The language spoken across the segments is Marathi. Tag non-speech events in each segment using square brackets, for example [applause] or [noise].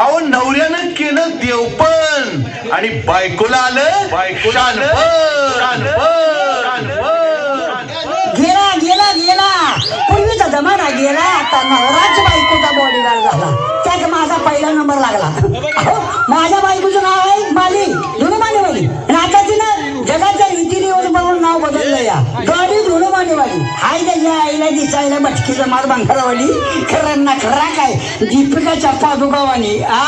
अहो नवऱ्यानं केलं देवपण आणि बायकोला आलं बायकोला गेला गेला गेला. पूर्वीचा जमाना गेला आता नवराच बायकोचा बॉडीगार्ड झाला. त्यात माझा पहिला नंबर लागला. अहो, माझ्या बायकोचं नाव आहे माली धुणमानेवाली माली. आता ना जगाच्या रीतीने बरोबर नाव बदललं. या गाडी धुणमानेवाली हाय त्याच्या आईला दिसायला बटकीचा मार बांखरावाली खरं ना खरा काय? दीपिका पादुकावानी आ?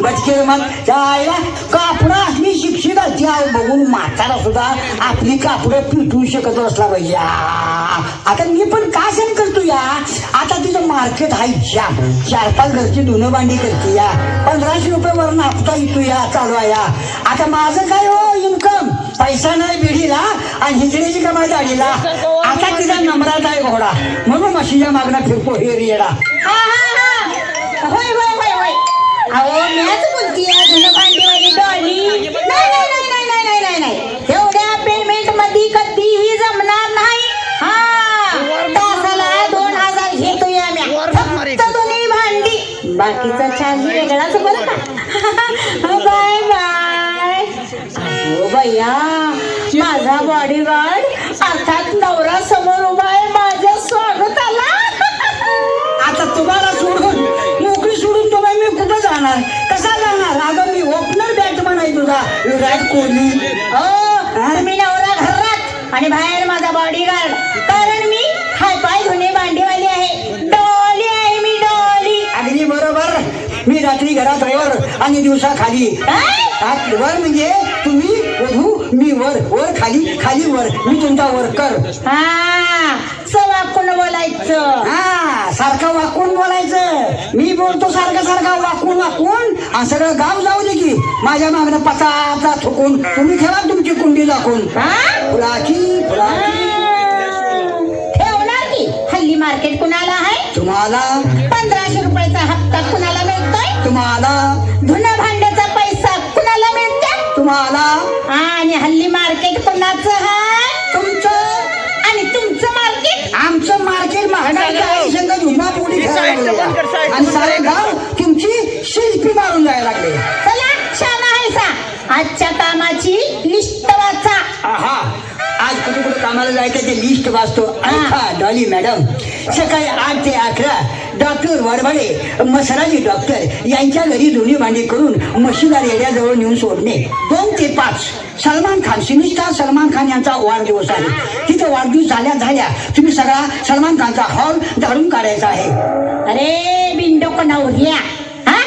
बटकीचा मार त्या आईला कापडं मी शिक्षित आहे बघून म्हातारा सुद्धा आपली कापडं पिटवू शकत असला पाहिजे. आता मी पण का सण करतो या? आता तिचं मार्केट आहे जाम. चार पाच घरची धुणं भांडी करते या. पंधराशे रुपये वरून हप्ता येतो या चालू आहे या. आता माझं काय हो इन्कम? पैसा नाही बिडीला आणि हिजडीची कमाई दाढीला आता तिचा नंबरात आहे. घोडा. म्हणून म्हशीच्या मागणं फिरतो हे रेडा. हा, हा, हा. होय होय होय होय. अहो मॅच बोलतीये धुणं भांडीवाली डॉली. नाही नाही नाही नाही नाही नाही नाही नाही. एवढ्या पेमेंटमध्ये कधीही जमणार नाही. हा. तासाला दोन हजार घेतोय आम्ही. फक्त दोन्ही भांडी. बाकीचा चार्ज वेगळाच बरं का? [laughs] Bye bye. हो भैया माझा बॉडीगार्ड अर्थात नवरा समोर उभा आहे माझ्या स्वागताला. आता तुम्हाला सोडून नोकरी सोडून तुम्ही मी कुठं जाणार? कसा जाणार? अगं मी ओपनर बॅटमन आहे तुझा. विराट कोहली. हो तुम्ही नवरा घरात आणि बाहेर माझा बॉडीगार्ड कारण मी हाय पाय धुणे भांडी मी रात्री घरात वर आणि दिवसा खाली वर म्हणजे तुम्ही वधू मी वर वर खाली खाली वर. मी तुमचा वर्कर हा सवाकून बोलायचं. हा सारखं वाकून बोलायचं. मी बोलतो सारखं सारखं वाकून वाकून. सगळं गाव जाऊ दे की. माझ्या मागणं पचाचा थुकून. तुम्ही ठेवा तुमची कुंडी दाखवून? फुलाची फुलाची. मार्केट कुणाला आहे? तुम्हाला. पंधराशे रुपयाचा हप्ता कुणाला मिळतोय? तुम्हाला. धुणं भांड्याचा पैसा कुणाला मिळतोय? तुम्हाला. आणि हल्ली मार्केट कुणाचं आहे? तुमचं. आणि तुमचं मार्केट आमचं मार्केट महागाई आई संघ झुंबा पोळी खेळायला लागले. आणि सारे गाव तुमची शिल्पी मारून जायला लागले. चला शाना आहे सा. आजच्या कामाची लिस्ट वाचा. आहा. आज कुठे कुठे कामाला जायचं ते लिस्ट वाचतो. Dolly madam. सकाळी आठ ते अकरा. डॉक्टर वडवडे मसराजी डॉक्टर यांच्या घरी दोन्ही भांडी करून मशिदार येड्याजवळ नेऊन सोडणे. दोन ते पाच. सलमान खान सिनेस्टार सलमान खान यांचा वाढदिवस आहे. तिथं वाढदिवस झाल्या झाल्या तुम्ही सगळा सलमान खानचा हॉल झाडून काढायचा आहे. अरे बिंडो नवऱ्या हा?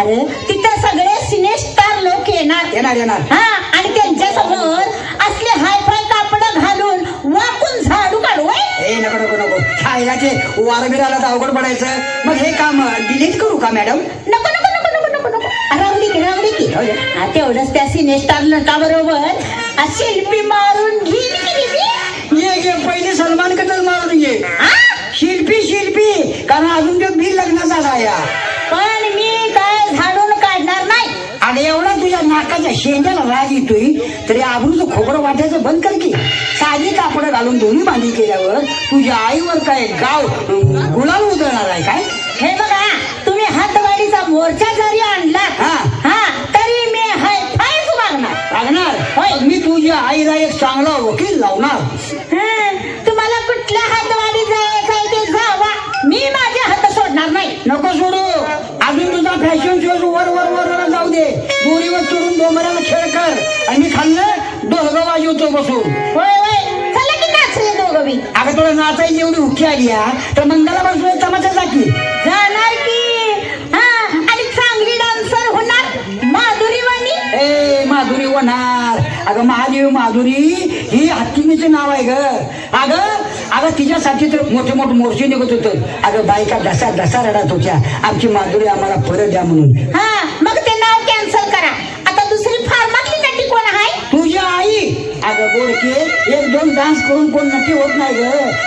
अरे तिथं सगळे सिनेस्टार लोक येणार. येणार येणार. हा आणि त्यांच्यासमोर असले हाय फाय कापड घालून वाकून झाडू ए नको नको नको. खायलाचे वारबिराला तर अवघड पडायचं. मग हे काम डिलीट करू का मॅडम नको नको नको नको नको नको. रावली की रावली की. राहू दे. हा, तेवढंच त्या सिनेस्टार नका बरोबर? आ शिल्पी मारून घेईन की मी ये ये पहिले सलमानकडे मारून ये हा? शिल्पी शिल्पी. कारण अजून तो बिल लग्नाचा झाला पण मी आणि एवढा तुझ्या नाकाच्या शेंड्याला राग येतोय तरी आबरूचं खोबरं वाटायचं बंद कर की. साधी कापडं घालून दोन्ही बांधी केल्यावर तुझ्या आईवर काय गाव गुलाल उधळणार आहे काय? हे बघा तुम्ही हातवाडीचा मोर्चा जरी आणला हा. हा तरी मी हाय फायच मागणार लागणार होय. मी तुझ्या आईला एक चांगला वकील लावणार. हं, तुम्हाला कुठल्या हातवाडी जायचं आहे ते जावा मी माझे सोडणार नाही. नको सोडू. अजून तुझा फॅशन शो वर वर वर वर जाऊ दे. दोरीवर चढून डोंबऱ्याला खेळ कर. आणि मी खाल्लं डोलगं वाजवतो बसून. होय होय. चला की नाचले दोघं बी. अगं तुला नाचायची एवढी हुकी आली हा? तर मंगला बसलोय तमाशा जाकी जाणार की. हा आणि चांगली डान्सर होणार माधुरी वाणी. ए माधुरी वनार अगं महादेव माधुरी ही हत्तीनीचं नाव आहे ग. अगं अगं तिच्यासाठी तर मोठे मोठे मोर्चे निघत होतं. अगं बायका ढसा ढसा रडत होत्या. आमची माधुरी आम्हाला परत द्या म्हणून. हा मग ते नाव कॅन्सल करा. आता दुसरी फार्मातली नटी कोण आहे? तुझी आई? अगं बोडके एक दोन डान्स करून कोण नक्की होत नाही ग.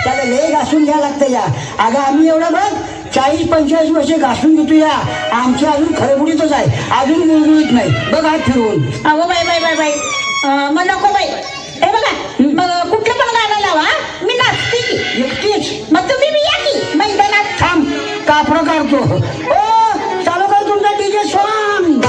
त्याला लय घासून घ्या लागतं या. अगं आम्ही एवढं बघ चाळीस पंचेचाळीस वर्षे घासून घेतो या. आमची अजून खरबुडीतच आहे. अजून मुळमुळीत नाही. बघ हात फिरवून. अगो बाई बाई बाई बाई. अं, मग नको बाई. हे बघा मग कुठलं पण गाणं लावा मी नाचते नक्कीच. मग तुम्ही या की मैदानात. थांब कापड काढतो? ओ चालू कर तुमचा डीजे स्वामी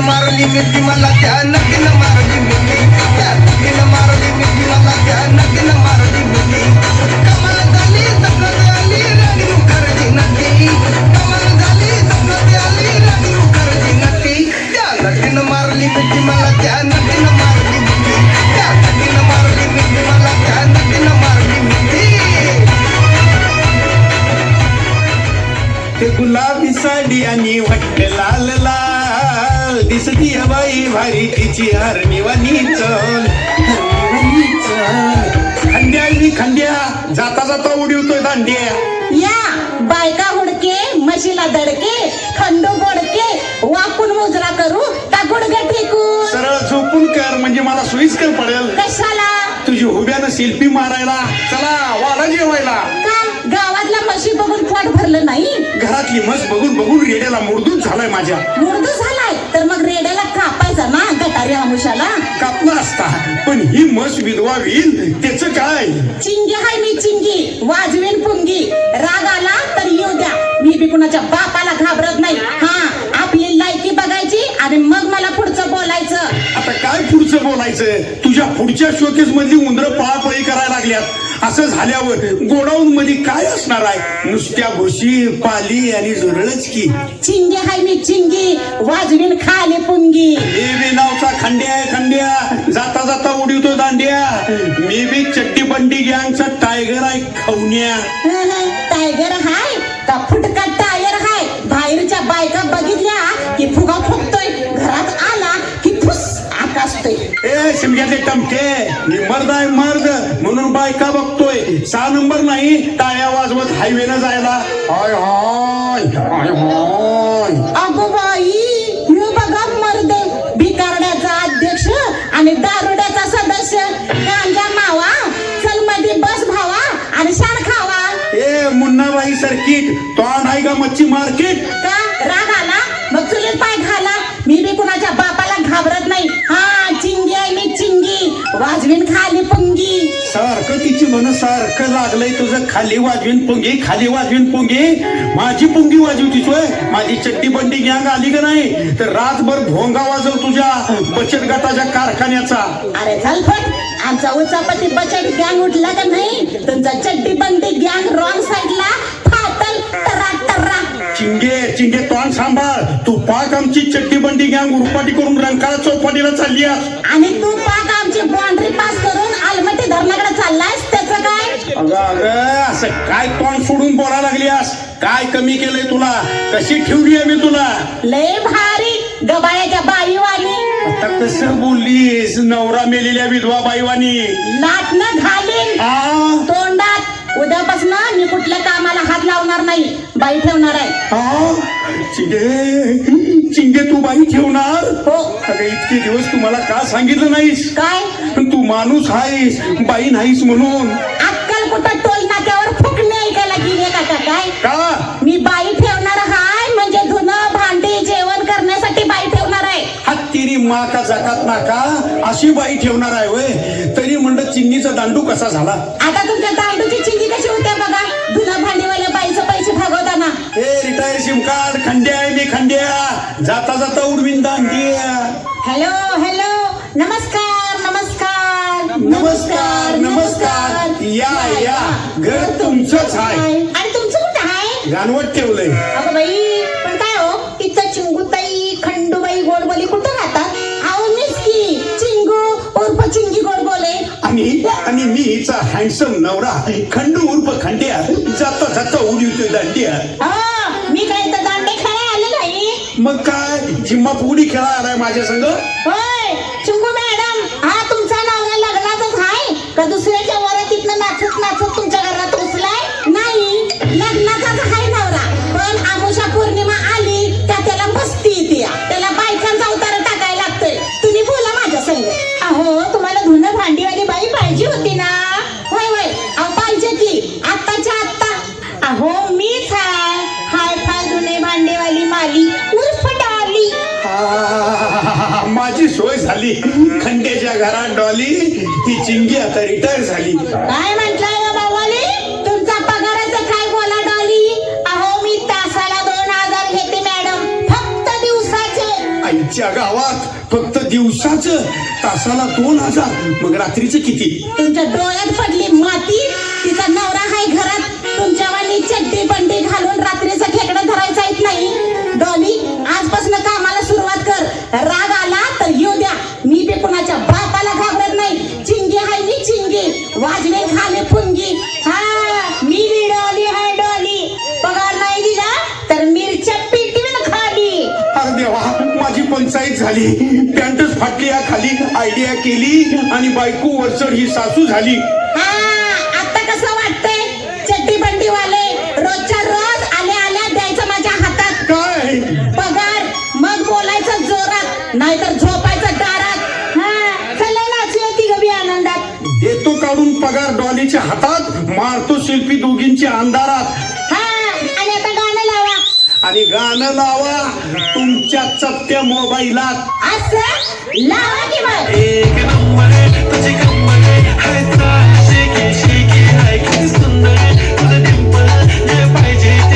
मारली मिरची मला त्या नदीनं म्हशीला दडके खंडू बोडके वाकून मुजरा करू. का गुडघे टेकून. सरळ झोपून कर म्हणजे मला सोयीस्कर पडेल. कशाला? तुझी हुब्यानं सेल्फी मारायला. चला वाला जेवायला. का? गावातल्या म्हशी बघून पोट भरलं नाही? घरातली मस बघून बघून रेड्याला मुरदूच झालाय माझ्या. मुर्दू झालाय? तर मग रेड्याला कापायचा ना गटारी आमुशाला कापला असता पण ही मस विधवा होईल त्याच काय? चिंगी हाय मी चिंगी. वाजवीन पुंगी. राग आला तर मी बी कुणाच्या बापाला घाबरत नाही. हा आपली लायकी बघायची आणि मग मला पुढचं बोलायचं. आता काय पुढचं बोलायचं तुझ्या पुढच्या शोकेस मधली उंदर पळापळी करायला लागल्यात. असं झाल्यावर गोडाऊन मध्ये काय असणार आहे? नुसत्या भुशी पाली आणि झुरळच की. चिंगी हाय मी चिंगी वाजवीन खाली पुंगी. मी नावचा खंड्या आहे खंड्या. जाता जाता उडवतो दांड्या. मी बी चट्टी बंडी गँगचा टायगर आहे खवण्या. टायगर हाय? का फुटका टायर हाय. बाहेरच्या बायका बघितल्या की फुगा फुगतोय. घरात आला की फुस आकाशतोय ए शिमग्याचे टमके मी मर्द आहे मर्द म्हणून बायका बघतोय. सहा नंबर नाही टाळ्या वाजवत हायवेनं जायला. हाय हाय हाय हाय. अगो बाई हे बघा मर्द. भिकारड्याचा अध्यक्ष आणि दारुड्याचा वाजवीन खाली पुंगी. सारखं तिची मन सारखं लागलंय तुझं. खाली वाजवीन पुंगी खाली वाजवीन पुंगी. माझी पुंगी वाजवतीच होय. माझी चट्टी बंडी गँग आली का नाही? तर रातभर भोंगा वाजव तुझ्या बचत गटाच्या कारखान्याचा. अरे चल फट. आमचा उचापती बचत गँग उठला का नाही? तुमचा चड्डी बंदी गँग रॉंग साईडला फाटल. Ta-ra ta-ra. चिंगे चिंगे तोंड सांभाळ. तू पाक आमची चट्टी बंडी गँग उरपाटी करून रंकाळा चौपाटीला चालली. आणि तू पाक आमची बाउंड्री पास करून आलमटी धरणाकडे चाललायस? त्याचं काय? अगं अगं असं काय तोंड सोडून बोलायला लागलीस काय कमी केलंय तुला? कशी ठेवली आहे मी तुला? लय भारी. गबाळ्याच्या बाईवाणी आता कसं बोललीस? नवरा मेलेल्या विधवा बाईवानी. लाटणं घालीन आ? तोंडात उद्यापासून मी कुठल्या कामाला हात लावणार नाही बाई ठेवणार आहे. चिंगे चिंगे तू बाई ठेवणार? हो. अगं इतके दिवस तुम्हाला का सांगितलं नाहीस? काय? तू माणूस आहेस बाई नाहीस म्हणून. अक्कल कुठं टोल नाक्यावर फुकणे ऐकायला गेले का काय? का? मी बाई ठेवणार हाय म्हणजे धुणं भांडी जेवण करण्यासाठी बाई ठेवणार आहे. हत्तीरी मा का जाकात नाका अशी बाई ठेवणार आहे वय. तरी म्हणलं चिंगीचा दांडू कसा झाला? आता तुमच्या दांडूची चिंगी तुमचंच आहे आणि तुमचं कुठं आहे गाणवट ठेवलंय. अगं बाई पण काय हो तिथं चिंगूताई खंडूबाई गोडबोली कुठं राहतात? अहो मीच की चिंगू उर्फ चिंगी गोडबोले. आणि आणि मी हिचा हँडसम नवरा खंडू उर्फ खंड्या जाता जाता उडवतोय दांडिया हा मी काय इथं दांडे खेळायला आले नाही मग काय? झिम्मा फुगडी खेळा आलाय माझ्या संग? होय चिंगू मॅडम हा तुमचा नवरा लग्नाचाच आहे का दुसऱ्याच्या झाली. खंड्याच्या घरात डॉली ही चिंगी आता रिटायर झाली. काय तुमचा पगाराचं काय बोला डॉली? अहो मी तासाला दोन हजार घेते मॅडम. फक्त दिवसाचे. आईच्या गावात फक्त दिवसाच. तासाला दोन हजार. मग रात्रीचं किती? तुमच्या डोळ्यात पडली माती? झाली. पॅन्टच फाटली या खाली आयडिया केली आणि बायको वरचढ ही सासू झाली. हा आता कसं वाटतंय? चड्डी बंडी वाले रोजच्या रोज आल्या आल्या द्यायचं माझ्या हातात. काय? पगार मग बोलायचं जोरात नाहीतर झोपायचं दारात. हा चला नाचूया ती गबी आनंदात. देतो काढून पगार डॉलीच्या हातात मारतो शिल्पी दोघींच्या अंधारात. हा आणि आता गाणं लावा. आणि गाणं लावा. चपट्या मोबाईलात. असं? लावा की मग. एक नंबर तुझी कंबर हाय चाल शेकी शेकी हाय किती सुंदर तुझं डिंपल जे पाहिजे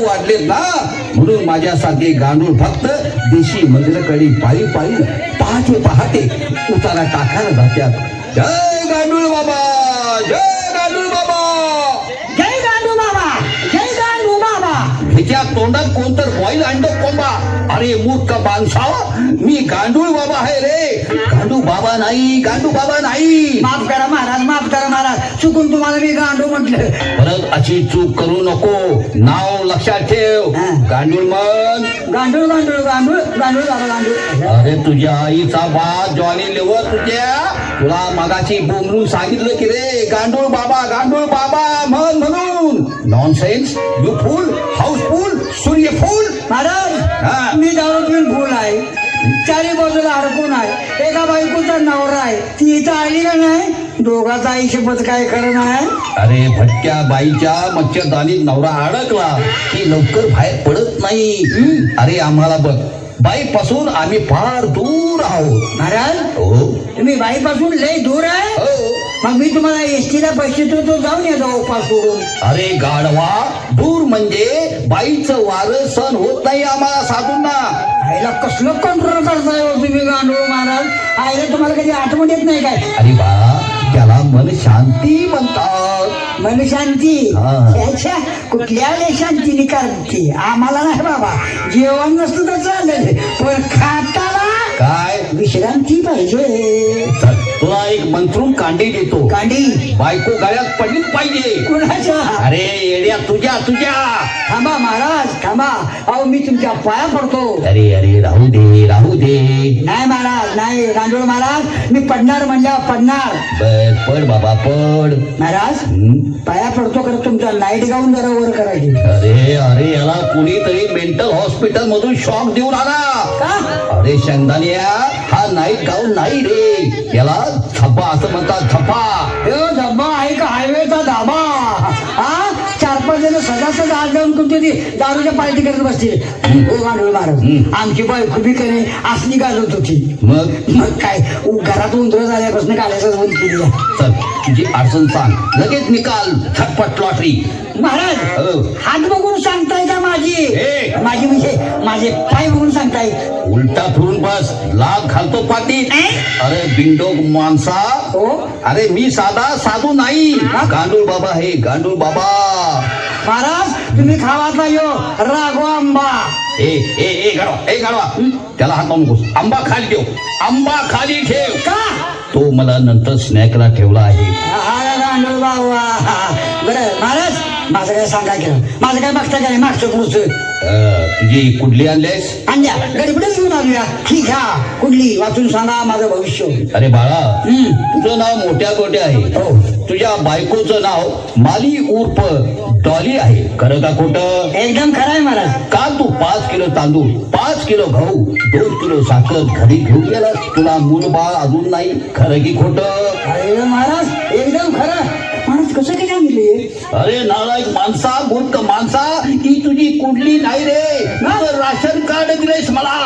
दारूचे वाढले ना म्हणून माझ्यासारखे गांडूळ फक्त देशी मंदिराकडे पायी पायी पहाटे पहाटे उतारा टाकायला जात्यात ह्याच्या तोंडात कोणतर बॉईल अंड कोंबा? अरे मूर्ख माणसा मी गांडूळ बाबा आहे रे. गांडू बाबा नाही गांडू बाबा नाही. माफ करा महाराज माफ करा महाराज. चुकून तुम्हाला मी गांडू म्हटलं. परत अशी चूक करू नको. नाव लक्षात ठेव. गांडूळ मन गांडूळ गांडूळ गांडूळ गांडूळ बाबा गांडूळ. अरे तुझ्या आईचा बा जॉनी लिव्हर तुझ्या. तुला मगाची बोंबलून सांगितलं की रे गांडूळ बाबा गांडूळ बाबा म्हण म्हणून. नॉनसेन्स यू फुल हाऊसफुल सूर्यफूल. महाराज मी दारू पिऊन फुल आहे. चारी बाजूला अडकून आहे. एका बायकोचा नवरा आहे. ती इथं आली का नाही? दोघाचा आयुष्यपत काय खरं नाही? अरे भटक्या बाईच्या मच्छरदानीत नवरा अडकला. की लवकर बाहेर पडत नाही. अरे आम्हाला बघ. बाईपासून आम्ही फार दूर आहोत. महाराज हो. तुम्ही बाईपासून लय दूर आहे? हो. मग मी तुम्हाला एसटीला पैसे देतो जाऊन या जाऊ उपास सोडून अरे गाढवा दूर म्हणजे बाईचं वारं सण होत नाही आम्हाला साधूंना. आईला कसलं कंट्रोल करताय हो तुम्ही गांडूळ महाराज? आईला तुम्हाला कधी आठवण येत नाही काय? अरे बाळा त्याला मन शांती म्हणतात. मन शांती? हा. कुठल्या वेळेस शांतीने करते? आम्हाला नाही बाबा. जेवण नसतं तर चालेल पण खाताना काय? विश्रांती पाहिजे. चल, तुला एक मंत्रून कांडी देतो. कांडी? बायको गळ्यात पडलीच पाहिजे. कुणाच्या? अरे येड्या तुझ्या तुझ्या. थांबा महाराज थांबा. अहो मी तुमच्या पाया पडतो. अरे अरे राहू दे राहू दे. नाही महाराज नाही गांडूळ महाराज मी पडणार म्हणल्यावर पडणार. बर पड बाबा पड. महाराज हं? पाया पडतो खरं तुमचा. लाइट गाऊन जरा वर करायची. अरे अरे याला कुणीतरी मेंटल हॉस्पिटल मधून शॉक देऊन आला. का? अरे शेंगदानिया हा नाईट गाऊन नाही रे. याला छप्पा असं म्हणतात छप्पा हे धब्बा आहे का? हायवेचा धाबा. हा? चार पाच जण सदा सदा आज जाऊन तुमची ती दारूच्या पार्टी करत बसतील ओ गांडूळ महाराज. आमची बायको बी करे असली घालत होती. मग? मग काय? घरात उंदर झाल्यापासून काढायचं बंद केली. चल. तुझी अडचण सांग. लगेच निकाल. झटपट लॉटरी महाराज हो. हात बघून सांगताय का माझी? ए. माझी म्हणजे माझे पाय बघून सांगताय. उलटा फिरून बस. लाभ घालतो पाटीत अरे बिंडोक माणसा. हो. अरे मी साधा साधू नाही. गांडूळ बाबा हे गांडूळ बाबा. महाराज तुम्ही खावाचा यो? राघो आंबा. ए ए ए गाडवा ए गाडवा त्याला हात लावून नकोस आंबा खाली ठेव. आंबा खाली ठेव. का? तो मला नंतर स्नॅकला ठेवला आहे. हा बरं महाराज माझं काय सांगा की माझं काय बघता काय? मागचं अ, तुझी कुठली आणलेस आणल्या. गडबडीत घेऊन आलूया ही घ्या. कुठली वाचून सांगा माझं भविष्य. अरे बाळा हम्म. तुझं नाव मोठ्या गोट्या आहे. हो. तुझ्या बायकोचं नाव माली उर्फ डॉली आहे. खरं का खोटं? एकदम खरं आहे महाराज. काल तू पाच किलो तांदूळ पाच किलो गहू दोन किलो साखर घरी घेऊन गेलास. तुला मूल बाळ अजून नाही. खरं की खोट? अरे महाराज एकदम खरं. महाराज कसं काय सांगितले अरे नालायक माणसा मूर्ख माणसा ही तुझी कुठली नाही रे. तुझं राशन कार्ड दिलेस मला.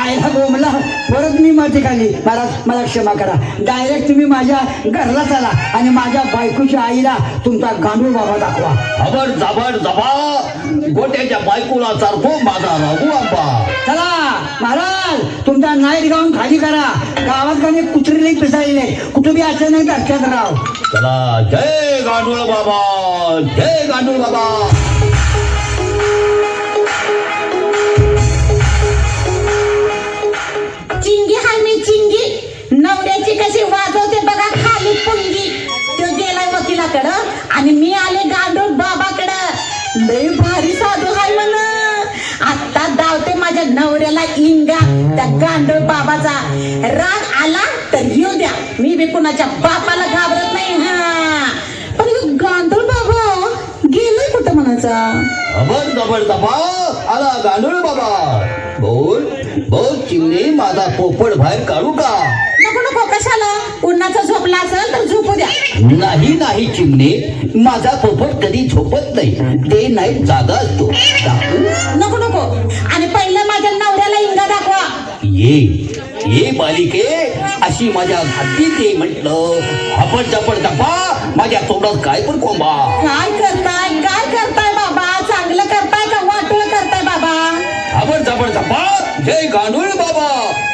आयला बोमला परत मी माती खाली. महाराज मला क्षमा करा. डायरेक्ट तुम्ही माझ्या घरला चला आणि माझ्या बायकोच्या आईला तुमचा गांडूळ बाबा दाखवा. हबड जाबड जबा. गोट्याच्या बायकोला चारतो माझा राघू आंबा. चला महाराज तुमचा नाईट गाऊन खाली करा. गावात का नाही कुत्रीला पिसाळले कुठं बी असं नाही घरच्यात राव. चला जय गांडूळ बाबा जय गांडूळ बाबा. चिंगी हाय मी चिंगी. नवऱ्याची कशी वाजवते बघा खाली पुंगी. तो गेलाय वकिलाकडं आणि मी आले गांडूळ बाबाकडं. लय भारी साधू हाय म्हण आता दावते माझ्या नवऱ्याला इंगा त्या गांडूळ बाबाचा राग आला तर येऊ द्या. मी बी कुणाच्या बापाला घाबरत नाही हा. पण गांडूळ बाबा गेलाय कुठं म्हणायचा? आला गांडूळ बाबा. बोल बोल चिमणे माझा पोपट बाहेर काढू का? नको नको कशाला? उन्हाचा झोपला असेल तर झोपू द्या. नाही नाही चिमणे माझा पोपट कधी झोपत नाही. ते नाही जागा असतो. दाखवू? नको नको. आणि पहिलं माझ्या नवऱ्याला इंगा दाखवा ये ये बालिके अशी माझ्या घातीत ये म्हटलं. हपट झपट जपा माझ्या तोंडात काय पण कोंबा. काय करताय? काय करताय बाबा? चांगलं करताय का वाटोळ करताय बाबा? हपट झपट जपा जय गांडूळ बाबा.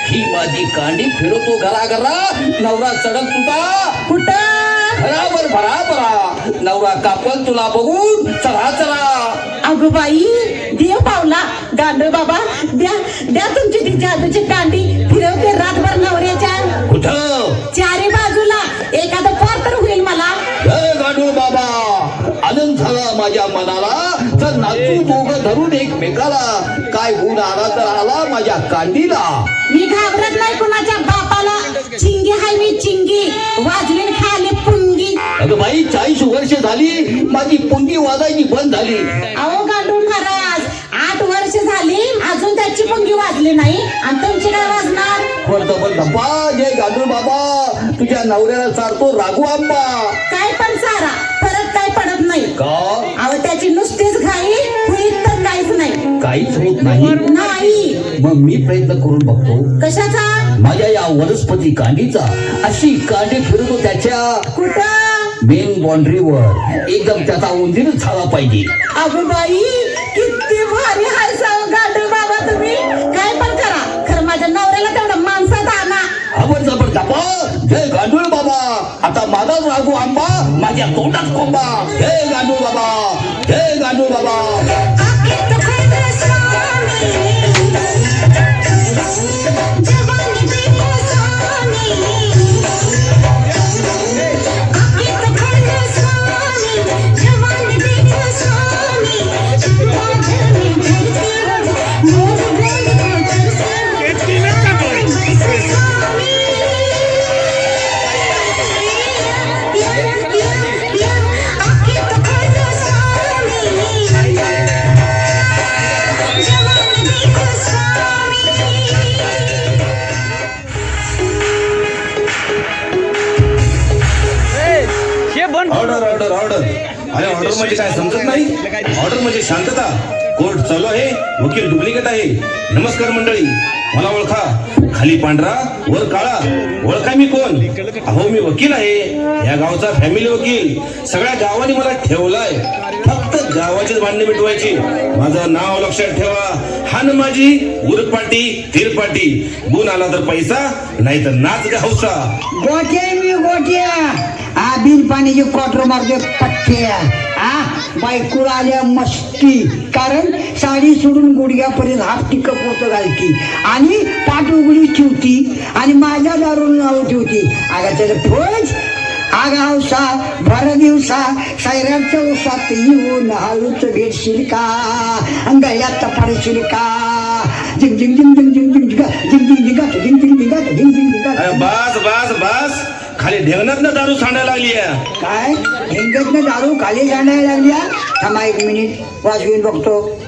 ही माझी कांडी फिरवतो घरा घरा नवरा चढत तुझा कुठं? भराबर भरा भरा नवरा कापल तुला बघून. चला चला. अगो बाई देव पावला. गांडू बाबा द्या द्या तुमची ती जादूची कांडी. फिरवते रातभर नवऱ्याच्या. कुठं? चारी बाजूला. एखादं पार तर होईल मला. जय गांडूळ बाबा आनंद झाला माझ्या मनाला. तर नाचू दोघं धरून एकमेकाला. काय होऊन आला तर आला माझ्या कांडीला. मी घाबरत नाही कुणाच्या बापाला. वर्ष झाली माझी पुंगी वाजायची बंद झाली. अहो गांडू महाराज आठ वर्ष झाली अजून त्याची पुंगी वाजली नाही. आणि तुमची काय वाजणार? वर्धपन धप्पा जय गांडूळ बाबा. तुझ्या नवऱ्याला चारतो राघू आंबा काय पण सारा फरक काय पडत नाही. का? अहो त्याची नुसतीच घाई होईल तर काहीच नाही. काहीच होत नाही. नाही. मग मी प्रयत्न करून बघतो. कशाचा? माझ्या या वनस्पती कांडीचा. अशी कांडी फिरतो त्याच्या. कुठं? मेन बाउंड्रीवर एकदम त्याचा उंदीर झाला पाहिजे. अगो बाई किती भारी हाय साव गांडू बाबा तुम्ही. काय पण करा खरं माझ्या नवऱ्याला तेवढं माणसात आणा. आवड जबर जपा जय गांडूळ बाबा. आता माझाच राघू आंबा माझ्या तोंडात कोंबा. जय गांडूळ बाबा. जय गांडूळ बाबा. अरे ऑर्डर म्हणजे काय? समजत नाही? ऑर्डर म्हणजे शांतता. कोर्ट चालू आहे. वकील डुप्लिकेट आहे. नमस्कार मंडळी. मला ओळखा. खाली पांढरा वर काळा. ओळखा मी कोण? अहो मी वकील आहे. या गावचा फॅमिली वकील. सगळ्या गावाने मला ठेवलाय. फक्त गावाचीच भांडणे मिटवायची. माझं नाव लक्षात ठेवा. हान माझी उरपाटी तिरपाटी गुण आला तर पैसा नाही तर नाच गावचा गोट्या मी गोट्या. आ बिन पाण्याची क्वार्टर मारते पट्ट्या आ बायको आल्या मस्ती कारण साडी सोडून गुडघ्यापर्यंत हाफ टिकप होतं घालती आणि पाठ उघडी ठेवती आणि माझ्या दारून नाव ठेवती आगा त्याचं फौज आग हौसा भर दिवसा सैराच्या उसात येऊन हळूच भेटशील का गळ्यात पडशील का जिंग जिंग जिंग जिंग जिंग जिंग जिंग जिंग जिंग जिंग जिंग जिंग जिंग जिंग जिंग जिंग जिंग बस खाली ढेवणात ना दारू सांडायला लागली आहे. काय? हिंगतनं दारू खाली जाण्याला लागल्या थांबा एक मिनिट वाजवून बघतो.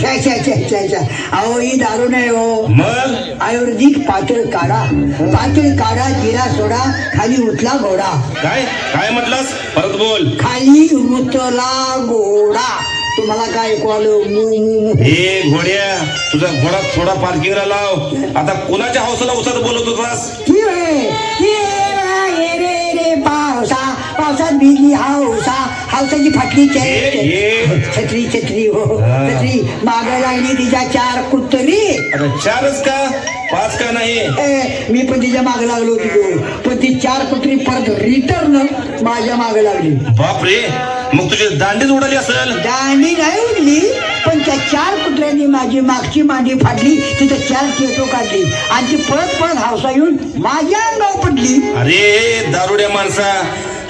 छ्या छ्या छ्या छ्या छ्या. अहो ही दारू नाही हो. मग? आयुर्वेदिक पातळ काढा. पातळ काढा जिरा सोडा खाली उतला घोडा. काय? काय म्हटलंस? परत बोल. खाली उतला घोडा. तुम्हाला काय ऐकू आलं मू मू मू. हे घोड्या तुझा घोडा थोडा पार्किंगला लाव आता कोणाच्या हौसाला उसात बोलत होतास? होय, पावसा पावसात भिजली. हावसा हावसाची फाटली छत्री छत्री हो. छत्री. माग लागली तिच्या चार कुत्री आता चारच का? पाच का नाही? मी पण तिच्या माग लागलो होती पण ती चार कुत्री परत रिटर्न माझ्या माग लागली. बापरे. मग तुझी दांडीच उडाली असेल? दांडी नाही उडली पण त्या चार कुत्र्यांनी माझी मागची मांडी फाडली तिथं चार केटो काढली. आणि ती पळत पळत हावसा येऊन माझ्या अंगावर पडली. अरे दारुड्या माणसा.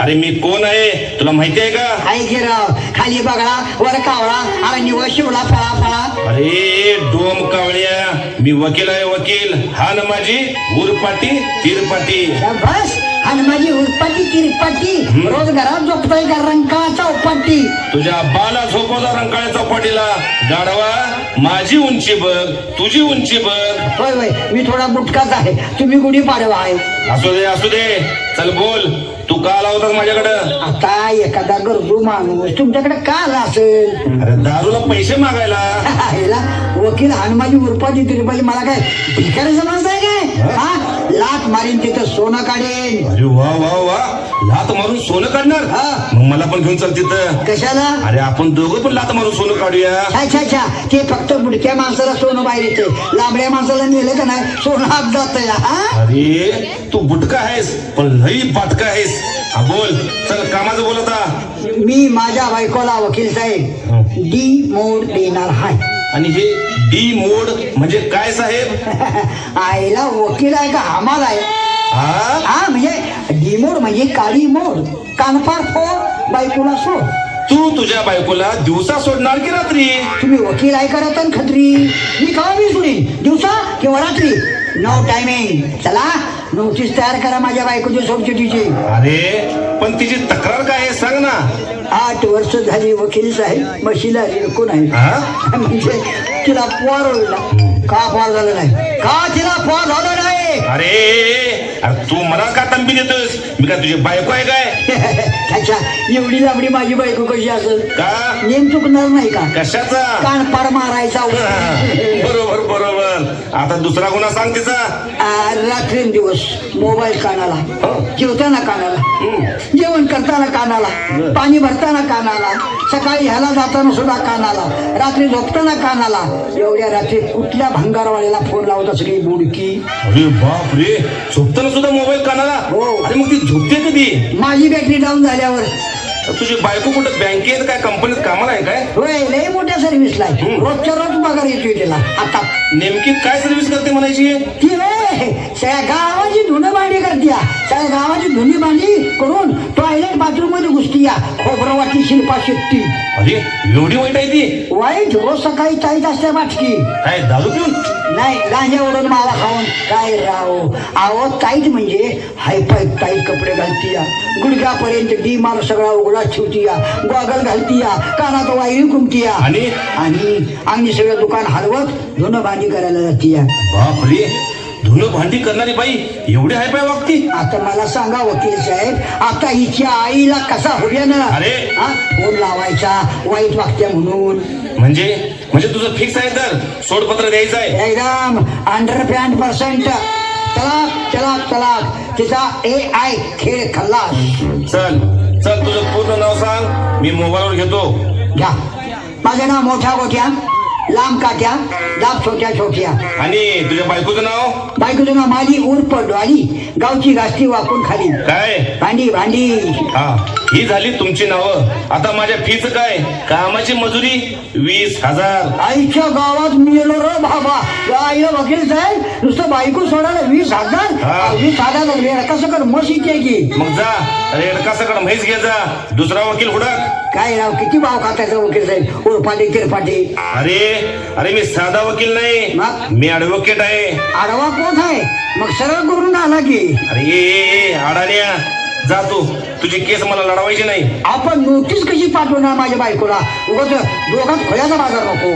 अरे मी कोण आहे? तुला माहिती आहे का? आई गे राव खाली बघा वर कावळा आणि निवळ शिवला फळा फळा. अरे डोम कावळ्या मी वकील आहे वकील. हा ना माझी उरपाटी तिरपाटी बस आणि माझी उत्पाती तिरपाटी रोज घरात झोपतोय का रंका चौपाटी तुझ्या बाला झोपवला रंकाळ्या चौपाटीला. गाढवा माझी उंची बघ तुझी उंची बघ. होय होय. मी थोडा बुटकाच आहे. तुम्ही गुढी पाडवा. आहे असू दे असू दे. चल बोल. तू का आला होतास माझ्याकडं? आता एखादा गरजू माणूस तुमच्याकडे का आला असेल? अरे दारूला पैसे मागायला. [laughs] ह्याला वकील हनुमाजी उरपाची तिरुपती मला काय भिकारी समजताय काय? हा? लाट मारीन तिथं सोनं काढेन. अरे वा वा वा. लात मारून सोनं काढणार? हा. मग मला पण घेऊन चल तिथं. कशाला? अरे आपण दोघं पण लात मारून सोनं काढूया. अच्छा अच्छा ते फक्त बुडक्या माणसाला सोनं बाहेर येते लांबड्या माणसाला नेलं का नाही सोनं हात जात हा? अरे तू बुटका आहेस पण लई बाटका आहेस. हा बोल. चल कामाचं बोल आता. मी माझ्या बायकोला वकील साहेब डी मोड देणार हाय आणि हे डी मोड म्हणजे काय साहेब? [laughs] आईला वकील आहे का? आम्हाला आहे. हा? हा म्हणजे डी मोड म्हणजे काळी मोड. कानपार फोड बायकोला सोड. तू तुझ्या बायकोला दिवसा सोडणार की रात्री? तुम्ही वकील आहे का रतन खत्री? मी कवा मी सोडीन दिवसा किंवा रात्री? नो टायमिंग चला नोटीस तयार करा माझ्या बायकोची सोडचिटीची अरे पण तिची तक्रार काय आहे सांग ना. आठ वर्ष झाली वकील साहेब म्हशीला रिळकून आहे हा? म्हणजे तिला पोर होईल का पोर झालं नाही? का तिला पोर झालं नाही? अरे अरे तू मला का तंबी देतोस मी काय तुझी बायको आहे काय? [laughs] अच्छा एवढी लांबडी माझी बायको कशी असेल? का? नेम चुकणार नाही का? कशाचा? कान पार मारायचा. [laughs] बरोबर बरोबर. आता दुसरा गुन्हा सांग तिचा. आ, रात्रंदिवस मोबाईल कानाला. जेवताना कानाला. जेवण करताना कानाला. पाणी भरताना कानाला. सकाळी ह्याला जाताना सुद्धा कानाला. रात्री झोपताना कानाला. एवढ्या रात्री कुठल्या भंगारवाल्याला फोन लावत असं काही बुडकी? अरे बाप रे झोपताना सुद्धा मोबाईल कानाला. हो. अरे मग ती झोपते कधी? माझी बॅटरी डाऊन झाल्यावर. तुझी बायको कुठं बँकेत काय? कंपनीत कामाला आहे काय? होय लय मोठ्या सर्व्हिसला आहे. हम्म. रोजच्या रोज पगार येतोय तिला आता. नेमकी काय सर्व्हिस करते म्हणायची? ती होय सगळ्या गावाची धुणं भांडी करत्या सगळ्या गावाची धुणी भांडी करून टॉयलेट बाथरूममध्ये घुसती या. खोबरं वाटी शिल्पा शिकती अरे एवढी वाईट आहे ती? वाईट? रोज सकाळी चाळीत असते बाटकी काय दारू पिऊन? नाही गांजा ओढून मला खाऊन. काय राव आहो टाईट म्हणजे हायफाय टाईट कपडे घालतीया गुडघ्यापर्यंत डी मार सगळा उघडा ठेवतीया गॉगल घालतीया कानात वायरी घुमतीया आणि? आणि आम्ही सगळं दुकान हलवत धुणं भांडी करायला जातीया बाप रे धुणं भांडी करणारी बाई एवढी हाय पाय वागती. आता मला सांगा वकील साहेब आता हिच्या आईला कसा होऊया ना? अरे. हा? फोन लावायचा वाईट वागत्या म्हणून. म्हणजे? म्हणजे तुझं फिक्स आहे तर? सोडपत्र द्यायचं आहे. एकदम अंडर पॅन्ट पर्सेंट तलाक तलाक तलाक. तिचा ए आय खेळ खल्लास. चल. चल तुझं पूर्ण नाव सांग. मी मोबाईलवर घेतो. घ्या. माझं नाव मोठ्या गोठ्या लांब काट्या दाब छोट्या छोट्या आणि तुझ्या बायकोचं नाव? बायकोचं नाव माझी उर्फ डॉली गावची गास्ती वाकून खाली. काय? भांडी भांडी. हा ही झाली तुमची नावं. आता माझ्या फीच काय? कामाची मजुरी? वीस हजार. आईच्या गावात मेलो रे बाबा. या आईला वकील साहेब नुसतं बायको सोडायला वीस हजार. वीस हजार वेळ कसं कर मशी की. मग जा रेडका सकड म्हैस घे जा. दुसरा वकील हुडक. काय राव? किती भाव खातायचा वकील साहेब? उरपाटी तिरपाटी अरे अरे मी साधा वकील नाही. मग? मी ऍडव्होकेट आहे. आडवा कोण आहे? मग सरळ करून आला की. अरे ए, ए, अडाण्या जा तू. तुझी केस मला लढवायची नाही. आपण नोटीस कशी पाठवणार माझ्या बायकोला? उगाच दोघात खोल्याचा बाजार नको.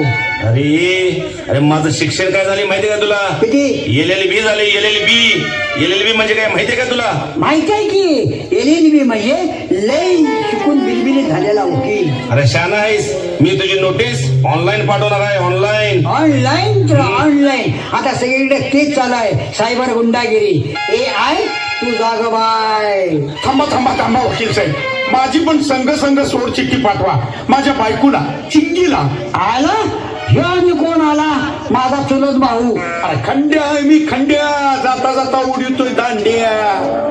अरे अरे माझं शिक्षण काय झाले माहितीये का तुला? किती? एल एल बी झाले L L B. L L B म्हणजे काय माहितीये का तुला? माहिती आहे की एल एल बी म्हणजे लय शिकून बिलबिलीत झालेला वकील. अरे शाना आहेस. मी तुझी नोटीस ऑनलाईन पाठवणार आहे ऑनलाईन. ऑनलाईन तर ऑनलाईन. आता सगळीकडे तेच चालू आहे. सायबर गुंडागिरी. ए आय तू जाग बाय. थांबा थांबा थांबा वकील साहेब. माझी पण संघ संघ सोड चिठ्ठी पाठवा. माझ्या बायकोला चिंगीला आला? ह्यो आणि कोण आला? माझा चुलत भाऊ. अरे खंड्या आहे मी खंड्या. जाता जाता उडीतोय दांड्या.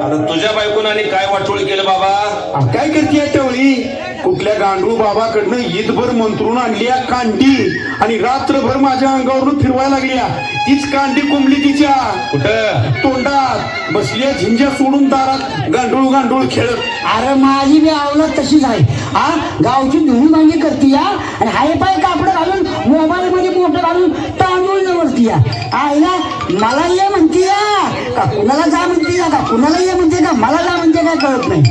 आता तुझ्या बायकोनं आणि काय वाटोळ केलं बाबा? काय करते तेवढी? कुठल्या गांडूळ बाबाकडनं ईदभर मंत्रून आणल्या कांडी आणि रात्रभर माझ्या अंगावरून फिरवायला लागल्या. तीच कांडी कुंबली तिच्या. कुठं? तोंडात बसल्या झिंज्या सोडून दारात गांडूळ गांडूळ खेळत. अरे माझी बी आवडत तशीच आहे. हा गावची धुणी मांडी करती या आणि हाय पाय कापड घालून मोबाईल मध्ये मोठं घालून तांदूळ निवडती या आईला मला ये म्हणती या का कुणाला जा म्हणते या का कुणाला ये म्हणते का मला जा म्हणते काय कळत नाही.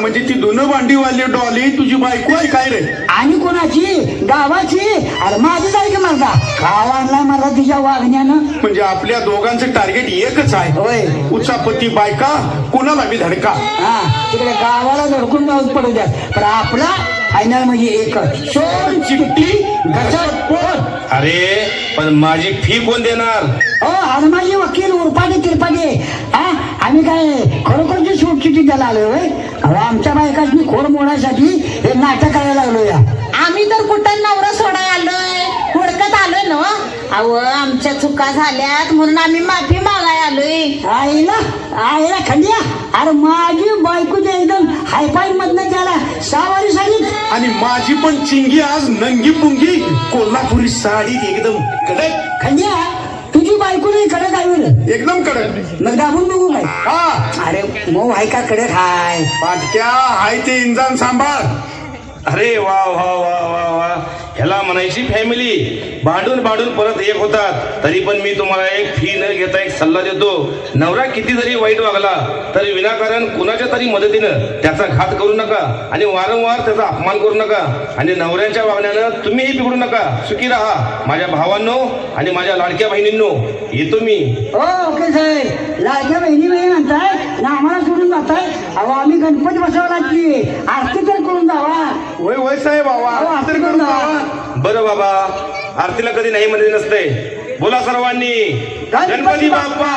म्हणजे ती दोन भांडीवाली डॉली. तुझी बायको आहे काय रे? आणि कोणाची? गावाची? अरे माझीच आहे की माझा गाव आणलाय मला तिच्या वागण्यानं. म्हणजे आपल्या दोघांचं टार्गेट एकच आहे. होय. उचापती बायका कुणाला बी धडका? हा तिकडे गावाला धडकून जाऊन पडू द्या पण आपला फायनल म्हणजे एकच सोन चिठ्ठी घसट पोट अरे पण माझी फी कोण देणार? हो आणि माझे वकील उरपाटे तिरपाटे. हा आम्ही काय खरोखरची सूटचिठी द्यायला आलोय होय? अहो आमच्या बायकाच मी खोड मोडण्यासाठी हे नाटक करायला लागलो या आम्ही तर कुठं नवरा सोडाय आलोय? हुडकत आलोय ना? अहो आमच्या चुका झाल्यात म्हणून आम्ही माफी मागाय आलोय. आईला आईला खंडिया. अरे माझी बायकोच्या एकदम हायफाय मधनं त्याला सहावारी सांगित आणि माझी पण चिंगी आज नंगी पुंगी कोल्हापुरी साडीत एकदम कडक. खंडिया तुझी बायको नाही कडक आहे बरं. एकदम कडक. मग दाबून बघू काय? हा. अरे मऊ आहे का कडक हाय? पाटक्या हाय ते इंजान सांभाळ. अरे वा वा वा वा वा. ह्याला म्हणायची फॅमिली भांडून भांडून परत एक होतात. तरी पण मी तुम्हाला एक फी न घेता एक सल्ला देतो. नवरा किती जरी वाईट वागला तरी विनाकारण कुणाच्या तरी मदतीनं त्याचा घात करू नका आणि वारंवार त्याचा अपमान करू नका. आणि नवऱ्यांच्या वागण्यानं तुम्हीही बिघडू नका. सुखी राहा. माझ्या भावांनो आणि माझ्या लाडक्या बहिणींनो येतो मी. हो ओके साहेब. लाडक्या बहिणी बहिणी म्हणताय ना आम्हाला सोडून जाताय. अहो आम्ही गणपती बसवला की आरती तर करून जावा. वय वय साहेब आरती करून जावा. बरं बाबा आरतीला कधी नाही मध्ये नसते. बोला सर्वांनी गणपती गणपती बाप्पा!